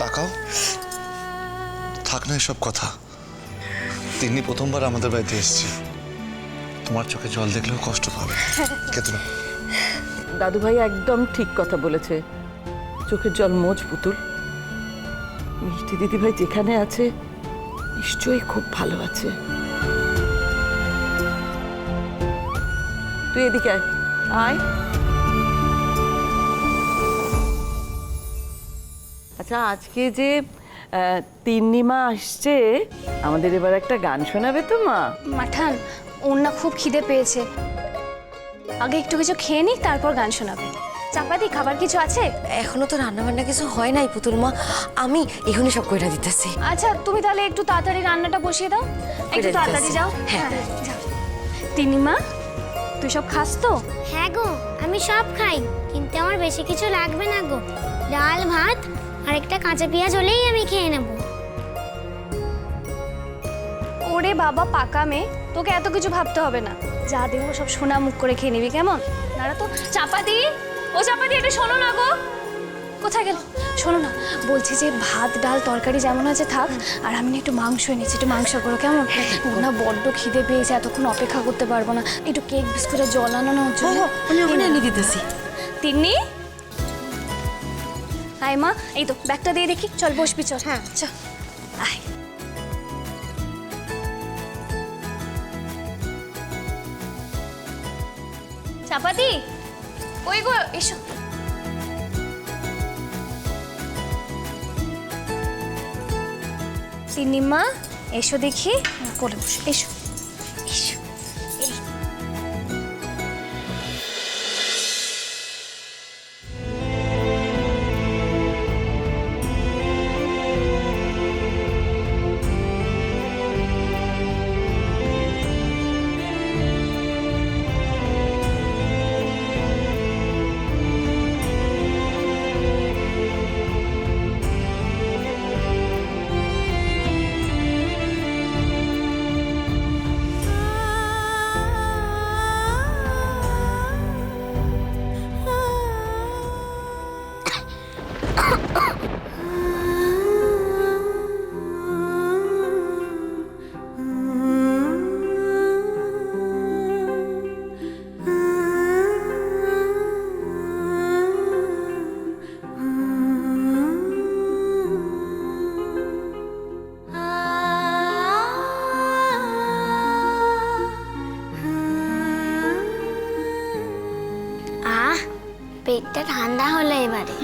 তাকাও। থাক না এসব কথা। তিন্নি প্রথমবার আমাদের বাড়িতে এসেছি। তোমার চোখে জল দেখলেও কষ্ট পাবে। কেতন। দাদু ভাই একদম ঠিক কথা বলেছে। চোখের জল মোজ পুতুল মিষ্টি দিদি ভাই যেখানে আছে, নিশ্চয়ই খুব ভালো আছে। তুই এদিকে আয়। আয়। আচ্ছা আজকে যে তিন্নিমা আসছে আমাদের এবার একটা গান শোনাবে তো মা? মাঠান ওর না খুব খিদে পেয়েছে। আগে একটু কিছু খেয়ে নিক তারপর গান শোনাবে। চাপাতি খাবার কিছু আছে? এখনও তো রান্না বান্না কিছু হয় নাই পুতুল মা। আমি এখনই সব কইরা দিতেছি। আচ্ছা তুমি তাহলে একটু তাড়াতাড়ি রান্নাটা বসিয়ে দাও। একটু তাড়াতাড়ি যাও। হ্যাঁ। হ্যাঁ যাও। তিনিমা তুই সব খাস তো? হ্যাঁ গো আমি সব খাই কিন্তু আমার বেশি কিছু লাগবে না গো। ডাল ভাত আর একটা কাঁচা পেঁয়াজ হলেই আমি খেয়ে নেব। ওরে বাবা পাকা মেয়ে তোকে এত কিছু ভাবতে হবে না। যা দেবো সব সোনা মুখ করে খেয়ে নিবি কেমন? দাঁড়া তো চাপা চাপাতি ও চাপা চাপাতি এটা শোনো না গো। কোথায় গেল? শোনো না বলছি যে ভাত ডাল তরকারি যেমন আছে থাক আর আমি না একটু মাংস এনেছি একটু মাংস করো কেমন? না বড্ড খিদে পেয়েছে এতক্ষণ অপেক্ষা করতে পারব না একটু কেক বিস্কুটের জল আনানো হচ্ছে আমি ওখানে এনে দিতেছি। তিন্নি? আয় মা এই তো ব্যাগটা দিয়ে দেখি চল বসবি চল। হ্যাঁ। চল আয়। চাপাতি? ওই গো এসো। তিন্নিমা এসো দেখি। কোলে বসো এসো এসো। পেটটা ঠান্ডা হলো এবারে।